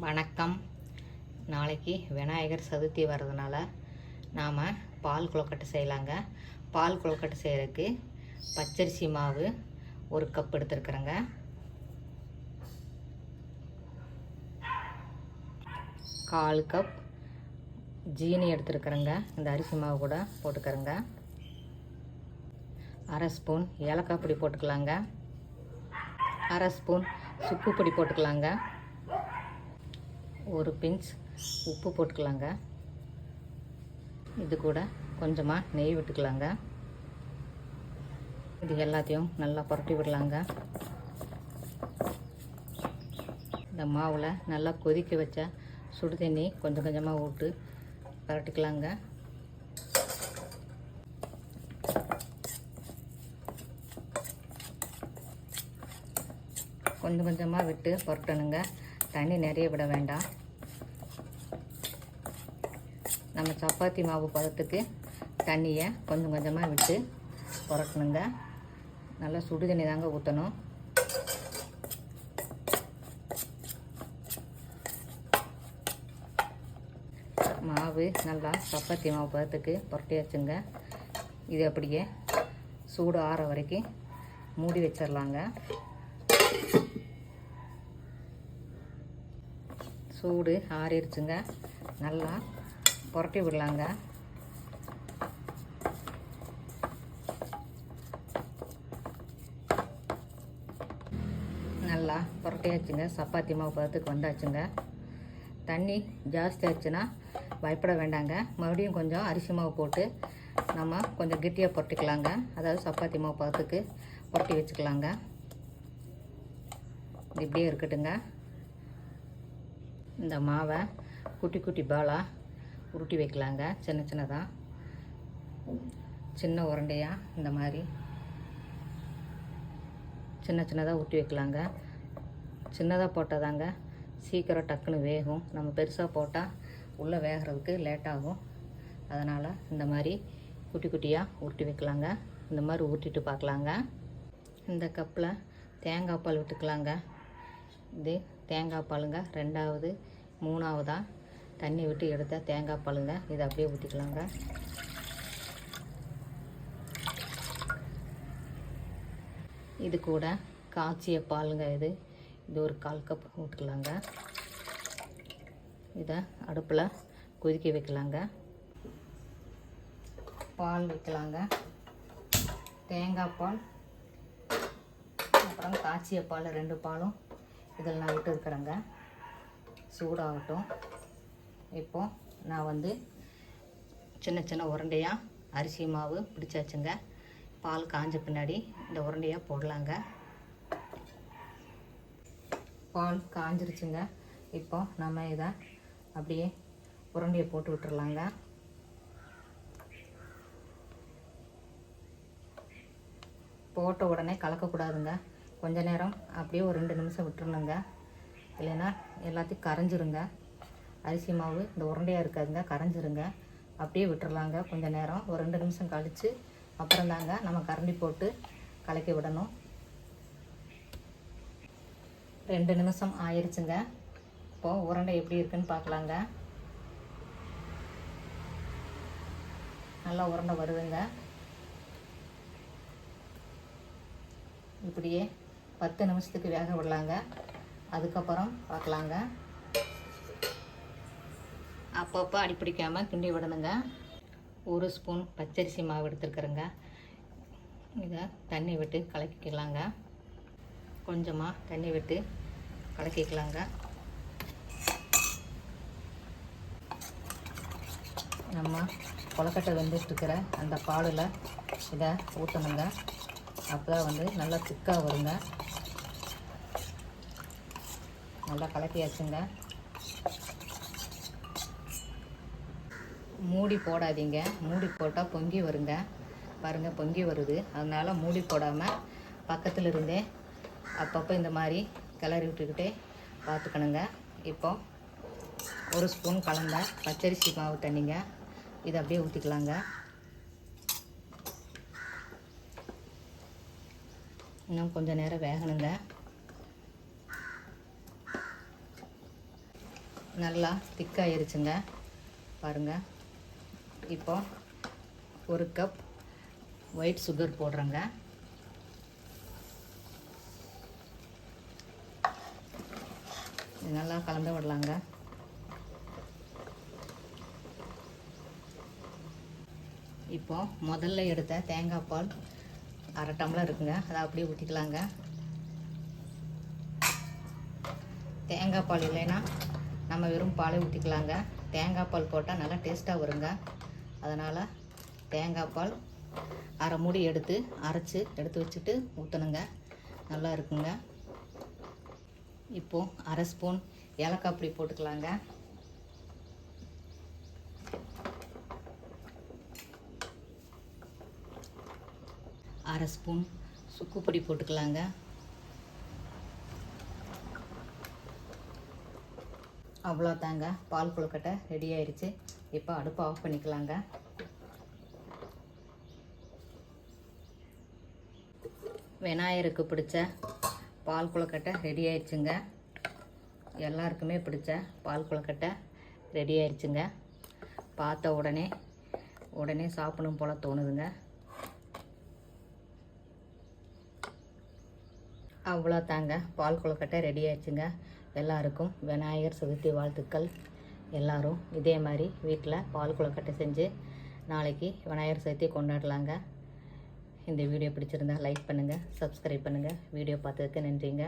வணக்கம். நாளைக்கு விநாயகர் சதுர்த்தி வர்றதுனால நாம் பால் கொழுக்கட்டை செய்யலாங்க. பால் கொழுக்கட்டை செய்கிறதுக்கு பச்சரிசி மாவு ஒரு கப் எடுத்துருக்குறேங்க. கால் கப் ஜீனி எடுத்துருக்குறேங்க. இந்த அரிசி மாவு கூட போட்டுக்கிறேங்க. அரை ஸ்பூன் ஏலக்காய் பொடி போட்டுக்கலாங்க. அரை ஸ்பூன் சுக்கு பொடி போட்டுக்கலாங்க. ஒரு பிஞ்ச் உப்பு போட்டுக்கலாங்க. இது கூட கொஞ்சமாக நெய் விட்டுக்கலாங்க. இது எல்லாத்தையும் நல்லா புரட்டி விடலாங்க. இந்த மாவில் நல்லா கொதிக்க வச்ச சுடு தண்ணி கொஞ்சம் கொஞ்சமாக விட்டு பரட்டிக்கலாங்க. கொஞ்சம் கொஞ்சமாக விட்டு புரட்டணுங்க. தண்ணி நிறைய விட வேண்டாம். நம்ம சப்பாத்தி மாவு பதத்துக்கு தண்ணியை கொஞ்சம் கொஞ்சமாக விட்டு புரட்டணுங்க. நல்லா சுடு தண்ணி தாங்க ஊற்றணும் மாவு நல்லா சப்பாத்தி மாவு பதத்துக்கு புரட்டியாச்சுங்க. இது அப்படியே சூடு ஆற வரைக்கும் மூடி வச்சிடலாங்க சூடு ஆறிடுச்சுங்க. நல்லா புரட்டி விடலாங்க. நல்லா புரட்டியாச்சுங்க. சப்பாத்தி மாவு பதத்துக்கு வந்தாச்சுங்க. தண்ணி ஜாஸ்தி ஆச்சுன்னா பயப்பட வேண்டாங்க. மறுபடியும் கொஞ்சம் அரிசி மாவு போட்டு நம்ம கொஞ்சம் கெட்டியாக புரட்டிக்கலாங்க. அதாவது சப்பாத்தி மாவு பதத்துக்கு புரட்டி வச்சுக்கலாங்க. இப்படியே இருக்கட்டுங்க. இந்த மாவை குட்டி குட்டி பாலாக உருட்டி வைக்கலாங்க. சின்ன சின்னதாக சின்ன உருண்டையாக இந்த மாதிரி. சின்ன சின்னதாக ஊட்டி வைக்கலாங்க. சின்னதாக போட்டால் தாங்க சீக்கிரம் டக்குன்னு வேகும். நம்ம பெருசாக போட்டால் உள்ளே வேகிறதுக்கு லேட்டாகும் அதனால் இந்த மாதிரி குட்டி குட்டியாக உருட்டி வைக்கலாங்க. இந்த மாதிரி ஊட்டிட்டு பார்க்கலாங்க. இந்த கப்பில் தேங்காய் பால் விட்டுக்கலாங்க. இது தேங்காய் பாலுங்க. ரெண்டாவது மூணாவதாக தண்ணி விட்டு எடுத்த தேங்காய் பாலுங்க. இதை அப்படியே ஊற்றிக்கலாங்க இது கூட காய்ச்சிய பாலுங்க இது. இது ஒரு கால் கப் ஊற்றுக்கலாங்க இதை அடுப்பில் கொதிக்க வைக்கலாங்க. பால் வைக்கலாங்க. தேங்காய் பால் அப்புறம் காய்ச்சிய பால் ரெண்டு பாலும் இதெல்லாம் நான் விட்டு இருக்கிறேங்க சூடாகட்டும். இப்போ நான் வந்து சின்ன சின்ன உருண்டையாக அரிசி மாவு பிடிச்சாச்சுங்க. பால் காஞ்ச பின்னாடி இந்த உருண்டையாக போடலாங்க. பால் காஞ்சிருச்சுங்க. இப்போ நம்ம இதை அப்படியே உருண்டையை போட்டு விட்டுறலாங்க. போட்ட உடனே கலக்கக்கூடாதுங்க. கொஞ்ச நேரம் அப்படியே ஒரு ரெண்டு நிமிஷம் விட்டுறணுங்க இல்லைன்னா எல்லாத்தையும் கரைஞ்சிருங்க. அரிசி மாவு இந்த உருண்டையாக இருக்காதுங்க கரைஞ்சிருங்க. அப்படியே விட்டுறலாங்க. கொஞ்ச நேரம் ஒரு ரெண்டு நிமிஷம் கழித்து அப்புறம் தாங்க நம்ம கரண்டி போட்டு கலக்கி விடணும். ரெண்டு நிமிஷம் ஆயிடுச்சுங்க இப்போது உருண்டை எப்படி இருக்குன்னு பார்க்கலாங்க. நல்லா உருண்டை வருதுங்க. இப்படியே பத்து நிமிஷத்துக்கு வேக விடலாங்க. அதுக்கப்புறம் பார்க்கலாங்க. அப்பப்போ அடிப்பிடிக்காமல் கிண்டி விடணுங்க. ஒரு ஸ்பூன் பச்சரிசி மாவு எடுத்துருக்குறேங்க. இதை தண்ணி விட்டு கலக்கிக்கலாங்க. கொஞ்சமாக தண்ணி விட்டு கலக்கிக்கலாங்க. நம்ம கொலக்கட்டை வெந்துட்டுருக்கிற அந்த பாலில் இதை ஊற்றணுங்க அப்போ தான் வந்து நல்லா திக்காக வருங்க. நல்லா கலக்கியாச்சுங்க. மூடி போடாதீங்க. மூடி போட்டால் பொங்கி வருங்க. பாருங்கள் பொங்கி வருது. அதனால் மூடி போடாமல் பக்கத்தில் இருந்தே அப்பப்போ இந்த மாதிரி கிளறி விட்டுக்கிட்டே பார்த்துக்கணுங்க. இப்போ ஒரு ஸ்பூன் கலந்த பச்சரிசி மாவு தண்ணிங்க. இதை அப்படியே ஊற்றிக்கலாங்க இன்னும் கொஞ்சம் நேரம் வேகணுங்க. நல்லா திக்காயிருச்சுங்க பாருங்கள் இப்போ ஒரு கப் ஒயிட் சுகர் போடுறேங்க. நல்லா கலந்து விடலாங்க. இப்போ முதல்ல எடுத்த தேங்காய் பால் அரை டம்ளர் இருக்குங்க. அதை அப்படியே ஊற்றிக்கலாங்க தேங்காய் பால் இல்லைன்னா நம்ம வெறும் பாலை ஊற்றிக்கலாங்க தேங்காய் பால் போட்டால் நல்லா டேஸ்ட்டாக வருங்க. அதனால் தேங்காய் பால் அரை மூடி எடுத்து அரைச்சி எடுத்து வச்சுட்டு ஊற்றணுங்க நல்லா இருக்குங்க. இப்போது அரை ஸ்பூன் ஏலக்காய் பொடி போட்டுக்கலாங்க. அரை ஸ்பூன் சுக்கு பொடி போட்டுக்கலாங்க. அவ்வளோ தாங்க பால் கொழுக்கட்டை ரெடி ஆயிடுச்சு இப்போ அடுப்பை ஆஃப் பண்ணிக்கலாங்க. விநாயகருக்கு பிடிச்ச பால் குளக்கட்டை ரெடி ஆயிடுச்சுங்க எல்லாருக்குமே பிடிச்ச பால் கொழுக்கட்டை ரெடி ஆயிடுச்சுங்க பார்த்த உடனே உடனே சாப்பிடும் போல் தோணுதுங்க. அவ்வளோ தாங்க பால் குளக்கட்டை ரெடி ஆயிடுச்சுங்க எல்லாருக்கும் விநாயகர் சதுர்த்தி வாழ்த்துக்கள் எல்லாரும். இதே மாதிரி வீட்டில் பால் குளக்கட்டை செஞ்சு நாளைக்கு விநாயகர் சதுர்த்தி கொண்டாடலாங்க. இந்த வீடியோ பிடிச்சிருந்தா லைக் பண்ணுங்கள் சப்ஸ்கிரைப் பண்ணுங்கள் வீடியோ பார்த்ததுக்கு நன்றிங்க.